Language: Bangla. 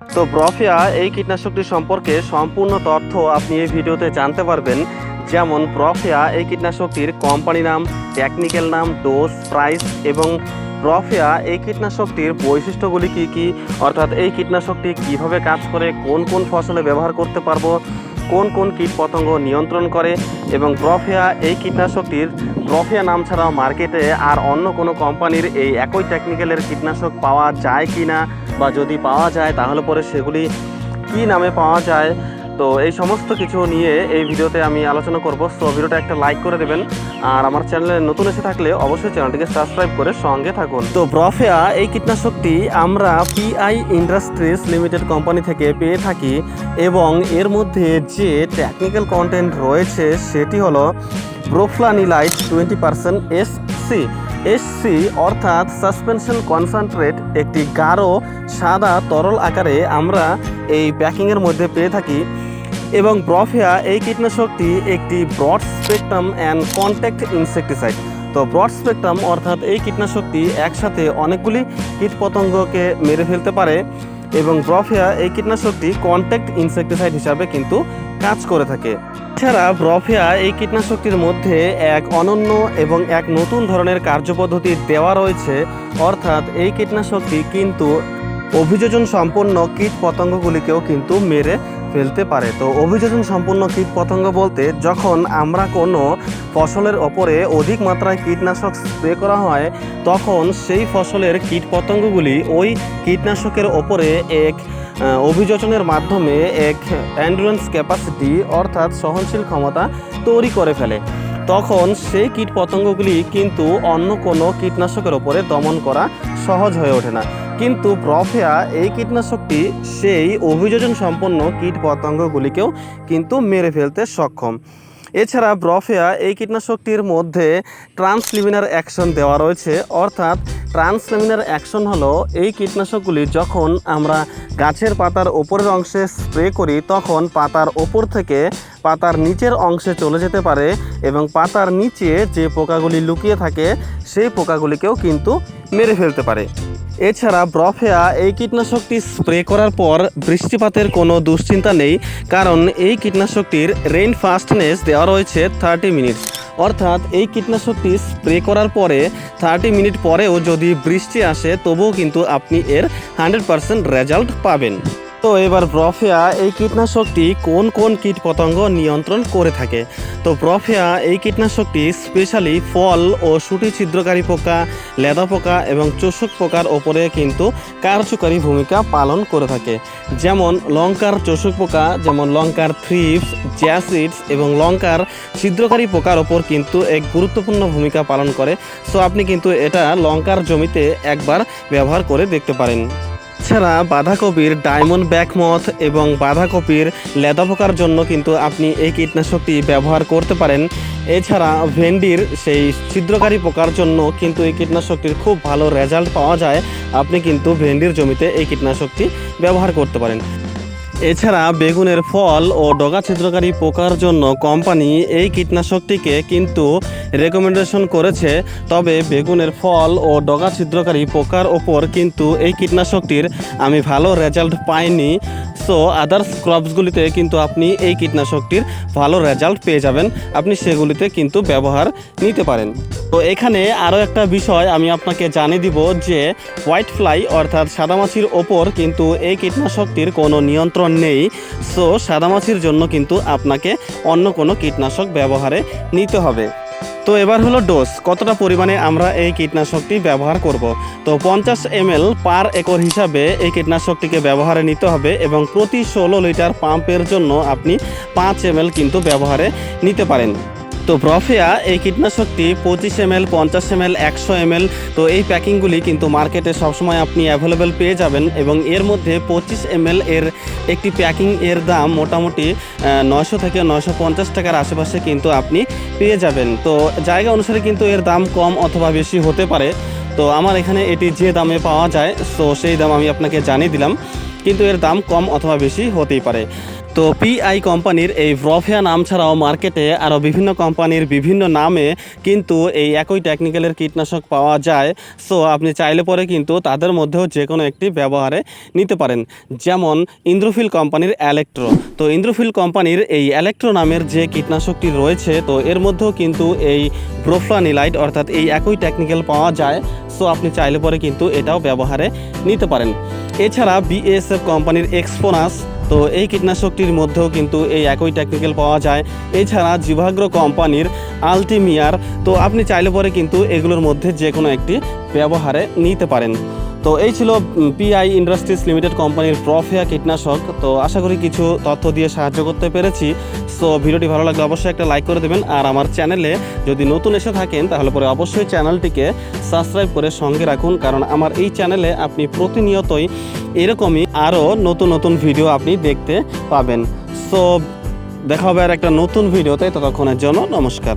তো ব্রফিয়া এই কীটনাশকটি সম্পর্কে সম্পূর্ণ তথ্য আপনি এই ভিডিওতে জানতে পারবেন। যেমন, প্রফিয়া এই কীটনাশকটির কোম্পানি নাম টেকনিক্যাল নাম ডোজ প্রাইস এবং প্রফিয়া এই কীটনাশকটির বৈশিষ্ট্যগুলি কি কি? অর্থাৎ এই কীটনাশকটি কীভাবে কাজ করে, কোন কোন ফসলে ব্যবহার করতে পারব, কোন কোন কীট পতঙ্গ নিয়ন্ত্রণ করে এবং প্রফিয়া এই কীটনাশকটির, প্রফিয়া নাম ছাড়াও মার্কেটে আর অন্য কোনো কোম্পানির এই একই টেকনিক্যালের কীটনাশক পাওয়া যায় কি না বা যদি পাওয়া যায়, তাহলে পরে সেগুলি কি নামে পাওয়া যায়? তো এই সমস্ত কিছু নিয়ে এই ভিডিওতে আমি আলোচনা করব। সো ভিডিওটা একটা লাইক করে দেবেন। আর আমার চ্যানেলে নতুন এসে থাকলে অবশ্যই চ্যানেলটিকে সাবস্ক্রাইব করে সঙ্গে থাকুন। তো ব্রফেয়া এই কীটনাশকটি আমরা পিআই ইন্ডাস্ট্রিজ লিমিটেড কোম্পানি থেকে পেয়ে থাকি এবং এর মধ্যে যে টেকনিক্যাল কন্টেন্ট রয়েছে, সেটি হলো broflanilide twenty percent SC SC অর্থাৎ সাসপেনশন কনসেন্ট্রেট একটি গাঢ়, সাদা, তরল আকারে আমরা এই প্যাকিংয়ের মধ্যে পেয়ে থাকি এবং ব্রফিয়া এই কীটনাশকটি একটি broad spectrum and contact insecticide তো ব্রড স্পেকট্রাম অর্থাৎ এই কীটনাশকটি একসাথে অনেকগুলি কীটপতঙ্গকে মেরে ফেলতে পারে এবং ব্রফিয়া এই কীটনাশকটি কন্ট্যাক্ট ইনসেকটিসাইড হিসাবে কিন্তু কাজ করে থাকে। এছাড়া ব্রফিয়া এই কীটনাশকটির মধ্যে এক অনন্য এবং এক নতুন ধরনের কার্যপদ্ধতি দেওয়া রয়েছে। অর্থাৎ এই কীটনাশকটি কিন্তু অভিযোজন সম্পন্ন কীট পতঙ্গগুলিকেও কিন্তু মেরে ফেলতে পারে। তো অভিযোজন সম্পন্ন কীট পতঙ্গ বলতে যখন আমরা কোনো ফসলের ওপরে অধিক মাত্রায় কীটনাশক স্প্রে করা হয়, তখন সেই ফসলের কীট পতঙ্গগুলি ওই কীটনাশকের ওপরে এক অভিযোজনের মাধ্যমে এক অ্যান্ডুরেন্স ক্যাপাসিটি অর্থাৎ সহনশীল ক্ষমতা তৈরি করে ফেলে। তখন সেই কীট পতঙ্গগুলি কিন্তু অন্য কোনো কীটনাশকের ওপরে দমন করা সহজ হয়ে ওঠে না। কিন্তু প্রফেয়া এই কীটনাশকটি সেই অভিযোজন সম্পন্ন কীট পতঙ্গগুলিকেও কিন্তু মেরে ফেলতে সক্ষম। এছাড়া ব্রফেয়া এই কীটনাশকটির মধ্যে ট্রান্সলিমিনার অ্যাকশন দেওয়া রয়েছে, অর্থাৎ ট্রান্সলিমিনার অ্যাকশন হলো এই কীটনাশকগুলি যখন আমরা গাছের পাতার ওপরের অংশে স্প্রে করি, তখন পাতার ওপর থেকে পাতার নিচের অংশে চলে যেতে পারে এবং পাতার নিচে যে পোকাগুলি লুকিয়ে থাকে, সেই পোকাগুলিকেও কিন্তু মেরে ফেলতে পারে। এছাড়া ব্রফেয়া এই কীটনাশকটি স্প্রে করার পর বৃষ্টিপাতের কোনো দুশ্চিন্তা নেই, কারণ এই কীটনাশকটির রেইন ফাস্টনেস দেওয়া রয়েছে থার্টি মিনিটস। অর্থাৎ এই কীটনাশকটি স্প্রে করার পরে থার্টি মিনিট পরেও যদি বৃষ্টি আসে, তবুও কিন্তু আপনি এর হান্ড্রেড পারসেন্ট রেজাল্ট পাবেন। তো এবার ব্রফেয়া এই কীটনাশকটি কোন কোন কীট পতঙ্গ নিয়ন্ত্রণ করে থাকে? তো ব্রফেয়া এই কীটনাশকটি স্পেশালি ফল ও সুটি ছিদ্রকারী পোকা, লেদা পোকা এবং চোষক পোকার ওপরে কিন্তু কার্যকারী ভূমিকা পালন করে থাকে। যেমন লঙ্কার চোষক পোকা, যেমন লঙ্কার থ্রিপস জ্যাসিডস এবং লঙ্কার ছিদ্রকারী পোকার ওপর কিন্তু এক গুরুত্বপূর্ণ ভূমিকা পালন করে। সো আপনি কিন্তু এটা লঙ্কার জমিতে একবার ব্যবহার করে দেখতে পারেন। এছাড়া বাঁধাকপির ডায়মন্ড ব্যাকমথ এবং বাঁধাকপির লেদা পোকার জন্য কিন্তু আপনি এই কীটনাশকটি ব্যবহার করতে পারেন। এছাড়া ভেন্ডির সেই ছিদ্রকারী পোকার জন্য কিন্তু এই কীটনাশকটির খুব ভালো রেজাল্ট পাওয়া যায়। আপনি কিন্তু ভেন্ডির জমিতে এই কীটনাশকটি ব্যবহার করতে পারেন। এছাড়া বেগুনের ফল ও ডগা ছিদ্রকারী পোকার জন্য কোম্পানি এই কীটনাশকটিকে কিন্তু রেকমেন্ডেশন করেছে। তবে বেগুনের ফল ও ডগা ছিদ্রকারী পোকার ওপর কিন্তু এই কীটনাশকটির আমি ভালো রেজাল্ট পাইনি। সো আদার্স ক্রপসগুলিতে কিন্তু আপনি এই কীটনাশকটির ভালো রেজাল্ট পেয়ে যাবেন। আপনি সেগুলিতে কিন্তু ব্যবহার নিতে পারেন। তো এখানে আরও একটা বিষয় আমি আপনাকে জানিয়ে দিব যে হোয়াইট ফ্লাই অর্থাৎ সাদামাছির ওপর কিন্তু এই কীটনাশকটির কোনো নিয়ন্ত্রণ নেই। সো সাদামাছির জন্য কিন্তু আপনাকে অন্য কোনো কীটনাশক ব্যবহারে নিতে হবে। তো এবার হলো ডোজ কতটা পরিমাণে আমরা এই কীটনাশকটি ব্যবহার করব? তো পঞ্চাশ এমএল পার একর হিসাবে এই কীটনাশকটিকে ব্যবহারে নিতে হবে এবং প্রতি ষোলো লিটার পাম্পের জন্য আপনি পাঁচ এম কিন্তু ব্যবহারে নিতে পারেন। তো ব্রফিয়া এই কীটনাশকটি পঁচিশ এমএল, পঞ্চাশ এমএল, একশো এমএল, তো এই প্যাকিংগুলি কিন্তু মার্কেটে সবসময় আপনি অ্যাভেলেবেল পেয়ে যাবেন এবং এর মধ্যে পঁচিশ এমএল এর একটি প্যাকিং এর দাম মোটামুটি নয়শো থেকে নয়শো পঞ্চাশ টাকার আশেপাশে কিন্তু আপনি পেয়ে যাবেন। তো জায়গা অনুসারে কিন্তু এর দাম কম অথবা বেশি হতে পারে। তো আমার এখানে এটি যে দামে পাওয়া যায়, তো সেই দাম আমি আপনাকে জানিয়ে দিলাম। কিন্তু এর দাম কম অথবা বেশি হতেই পারে। তো পিআই কোম্পানির এই ব্রফিয়া নাম ছাড়াও মার্কেটে আরও বিভিন্ন কোম্পানির বিভিন্ন নামে কিন্তু এই একই টেকনিক্যালের কীটনাশক পাওয়া যায়। সো আপনি চাইলে পরে কিন্তু তাদের মধ্যেও যে কোনো একটি ব্যবহারে নিতে পারেন। যেমন ইন্দ্রফিল কোম্পানির অ্যালেক্ট্রো তো ইন্দ্রফিল কোম্পানির এই অ্যালেক্ট্রো নামের যে কীটনাশকটি রয়েছে, তো এর মধ্যেও কিন্তু এই ব্রোফ্লানিলাইট অর্থাৎ এই একই টেকনিক্যাল পাওয়া যায়। সো আপনি চাইলে পরে কিন্তু এটাও ব্যবহারে নিতে পারেন। এছাড়া বিএসএফ কোম্পানির এক্সপোনাস তো এই কীটনাশকটির মধ্যেও কিন্তু এই একই টেকনিক্যাল পাওয়া যায়। এছাড়া জিভাগ্র কোম্পানির আলটিমিয়ার, তো আপনি চাইলে পরে কিন্তু এগুলোর মধ্যে যে কোনো একটি ব্যবহারে নিতে পারেন। তো এই ছিল পিআই ইন্ডাস্ট্রিজ লিমিটেড কোম্পানির প্রফিয়া কীটনাশক। তো আশা করি কিছু তথ্য দিয়ে সাহায্য করতে পেরেছি। সো ভিডিওটি ভালো লাগলে অবশ্যই একটা লাইক করে দেবেন। আর আমার চ্যানেলে যদি নতুন এসে থাকেন, তাহলে পরে অবশ্যই চ্যানেলটিকে সাবস্ক্রাইব করে সঙ্গে রাখুন। কারণ আমার এই চ্যানেলে আপনি প্রতিনিয়তই এরকমই আরও নতুন নতুন ভিডিও আপনি দেখতে পাবেন। সো দেখা হবে আর একটা নতুন ভিডিওতে ততক্ষণের জন্য নমস্কার।